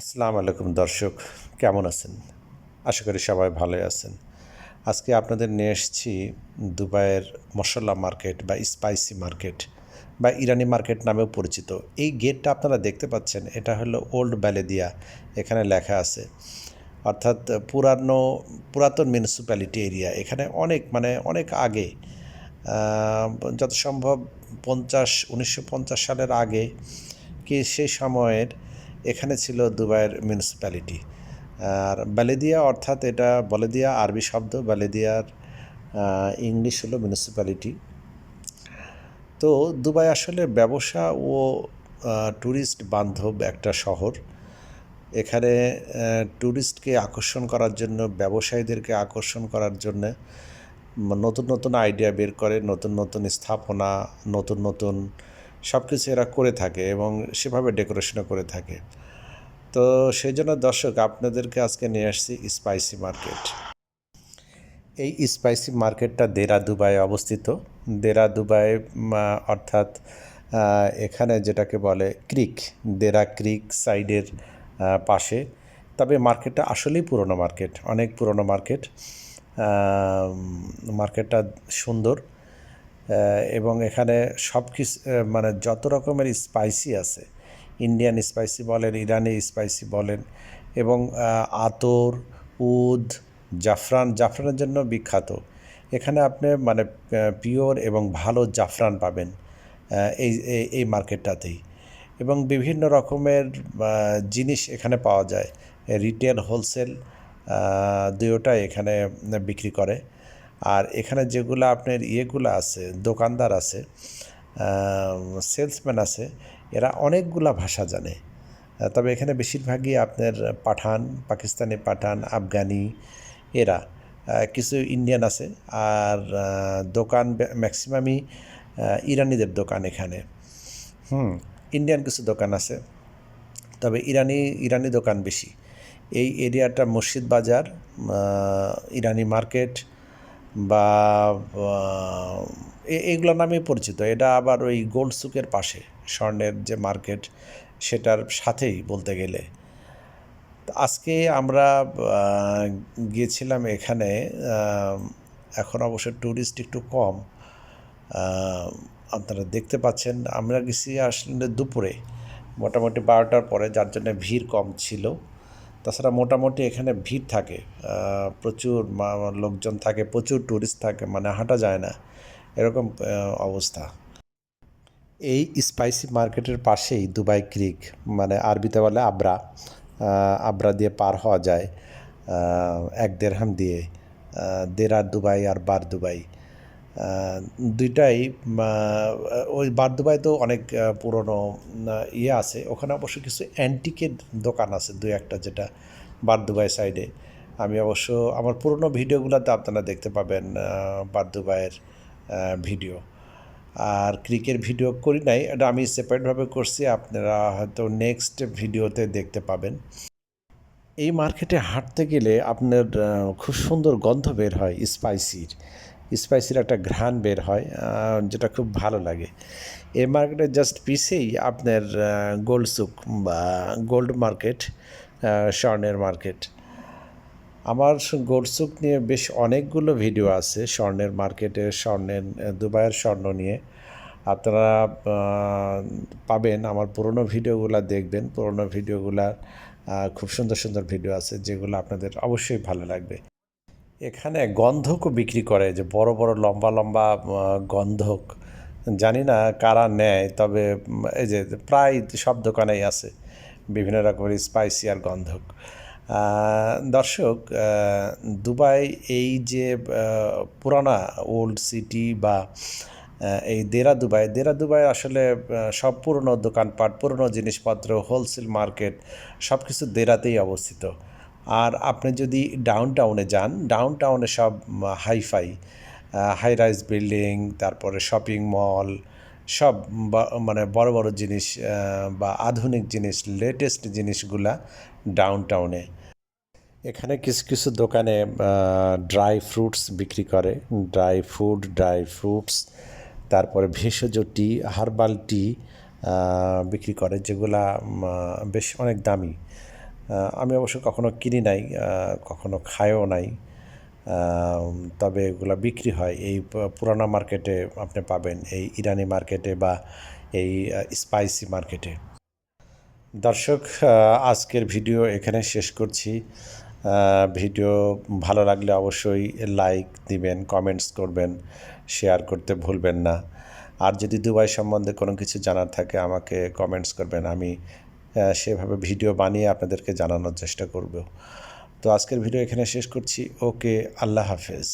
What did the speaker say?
আসসালামু আলাইকুম দর্শক, কেমন আছেন? আশা করি সবাই ভালোই আছেন। আজকে আপনাদের নিয়ে এসেছি দুবাইয়ের মশলা মার্কেট বা স্পাইসি মার্কেট বা ইরানি মার্কেট নামেও পরিচিত। এই গেটটা আপনারা দেখতে পাচ্ছেন, এটা হলো ওল্ড ব্যালেদিয়া এখানে লেখা আছে। অর্থাৎ পুরানো, পুরাতন মিউনিসিপ্যালিটি এরিয়া, এখানে অনেক মানে অনেক আগে যত সম্ভব পঞ্চাশ, উনিশশো সালের আগে, কি সেই সময়ের এখানে ছিল দুবাইয়ের মিউনিসিপ্যালিটি আর বালেদিয়া অর্থাৎ এটা বলেদিয়া আরবি শব্দ, বালেদিয়ার ইংলিশ হলো মিউনিসিপ্যালিটি তো দুবাই আসলে ব্যবসা ও ট্যুরিস্ট বান্ধব একটা শহর। এখানে ট্যুরিস্টকে আকর্ষণ করার জন্য, ব্যবসায়ীদেরকে আকর্ষণ করার জন্য, নতুন নতুন আইডিয়া বের করে, নতুন নতুন স্থাপনা, নতুন নতুন সব কিছু এরা করে থাকে এবং সেভাবে ডেকোরেশনও করে থাকে। তো সেই জন্য দর্শক, আপনাদেরকে আজকে নিয়ে আসছি স্পাইসি মার্কেট এই স্পাইসি মার্কেটটা দেরা দুবাই অবস্থিত। দেরা দুবাই অর্থাৎ এখানে যেটাকে বলে ক্রিক দেরা ক্রিক সাইডের পাশে। তবে মার্কেটটা আসলেই পুরনো মার্কেট অনেক পুরনো মার্কেট মার্কেটটা সুন্দর। এবং এখানে সব কিছু মানে যত রকমের স্পাইসি আছে ইন্ডিয়ান স্পাইসি বলেন ইরানি স্পাইসি বলেন, এবং আতর, উদ, জাফরান, জাফরানের জন্য বিখ্যাত। এখানে আপনি মানে পিওর এবং ভালো জাফরান পাবেন এই, এই- মার্কেটটাতেই এবং বিভিন্ন রকমের জিনিস এখানে পাওয়া যায়। রিটেল হোলসেল দুয়োটাই এখানে বিক্রি করে। আর এখানে যেগুলো আপনার ইয়েগুলো আছে, দোকানদার আছে সেলসম্যান আছে, এরা অনেকগুলা ভাষা জানে। তবে এখানে বেশিরভাগই আপনার পাঠান, পাকিস্তানি পাঠান, আফগানি, এরা। কিছু ইন্ডিয়ান আছে আর দোকান ম্যাক্সিমামই ইরানিদের দোকান এখানে। হুম, ইন্ডিয়ান কিছু দোকান আছে, তবে ইরানি ইরানি দোকান বেশি। এই এরিয়াটা মসজিদ বাজার ইরানি মার্কেট বা এগুলো নামে পরিচিত। এটা আবার ওই গোল্ড সুকের পাশে, স্বর্ণের যে মার্কেট, সেটার সাথেই বলতে গেলে। আজকে আমরা গিয়েছিলাম এখানে এখন অবশ্য ট্যুরিস্ট একটু কম আপনারা দেখতে পাচ্ছেন। আমরা গেছি আসলে দুপুরে, মোটামুটি বারোটার পরে, যার জন্য ভিড় কম ছিল। তাছাড়া মোটামুটি এখানে ভিড় থাকে প্রচুর লোকজন থাকে, প্রচুর ট্যুরিস্ট থাকে মানে হাঁটা যায় না, এরকম অবস্থা। এই স্পাইসি মার্কেটের পাশেই দুবাই ক্রিক মানে আরবিতে বলে আবরা আবরা দিয়ে পার হওয়া যায় এক দেড়হাম দিয়ে দেড়া দুবাই আর বার দুবাই দুইটাই ওই বার তো অনেক পুরনো ইয়ে আছে। ওখানে অবশ্য কিছু অ্যান্টিকের দোকান আছে দুই একটা যেটা বার সাইডে। আমি অবশ্য আমার পুরনো ভিডিওগুলোতে আপনারা দেখতে পাবেন আহ, বার দুবাইয়ের আহ, ভিডিও। আর ক্রিকের ভিডিও করি নাই এটা আমি সেপারেটভাবে করছি আপনারা হয়তো নেক্সট ভিডিওতে দেখতে পাবেন। এই মার্কেটে হাঁটতে গেলে আপনার খুব সুন্দর গন্ধ বের হয় স্পাইসির স্পাইসির একটা ঘ্রাণ বের হয় যেটা খুব ভালো লাগে। এই মার্কেটের জাস্ট পিছেই আপনার গোল্ড সুক বা গোল্ড মার্কেট স্বর্ণের মার্কেট আমার গোডসুক নিয়ে বেশ অনেকগুলো ভিডিও আছে স্বর্ণের মার্কেটে স্বর্ণের দুবাইয়ের স্বর্ণ নিয়ে। আপনারা পাবেন আমার পুরনো ভিডিওগুলো দেখবেন। পুরনো ভিডিওগুলার আহ, খুব সুন্দর সুন্দর ভিডিও আছে যেগুলো আপনাদের অবশ্যই ভালো লাগবে। এখানে গন্ধকও বিক্রি করে যে বড় বড়, লম্বা লম্বা গন্ধক। জানি না কারা নেয়, তবে এই যে প্রায় সব দোকানেই আছে বিভিন্ন রকমের স্পাইসি আর গন্ধক। দর্শক দুবাই এই যে পুরানা ওল্ড সিটি বা এই দেরা দুবাই দেরা দুবাই আসলে সব পুরনো দোকানপাট, পুরনো জিনিসপত্র হোলসেল মার্কেট সব কিছু দেরাতেই অবস্থিত। আর আপনি যদি ডাউন টাউনে যান ডাউন টাউনে সব hi fi high rise building তারপরে শপিং মল সব মানে বড় বড় জিনিস বা আধুনিক জিনিস লেটেস্ট জিনিসগুলা ডাউন টাউনে এখানে কিছু কিছু দোকানে ড্রাই ফ্রুটস বিক্রি করে। ড্রাই ফুড ড্রাই ফ্রুটস তারপরে ভেষজ টি হার্বাল টি বিক্রি করে, যেগুলা বেশ অনেক দামি। আমি অবশ্য কখনো কিনি নাই কখনো খাইও নাই। তবে এগুলো বিক্রি হয়। এই পুরানা মার্কেটে আপনি পাবেন, এই ইরানি মার্কেটে বা এই স্পাইসি মার্কেটে। দর্শক আজকের ভিডিও এখানে শেষ করছি। ভিডিও ভালো লাগলে অবশ্যই লাইক দিবেন, কমেন্টস করবেন, শেয়ার করতে ভুলবেন না। আর যদি দুবাই সম্বন্ধে কোনো কিছু জানার থাকে, আমাকে কমেন্টস করবেন। আমি সেভাবে ভিডিও বানিয়ে আপনাদেরকে জানানোর চেষ্টা করব। তো আজকের ভিডিও এখানে শেষ করছি। ওকে, আল্লাহ হাফেজ।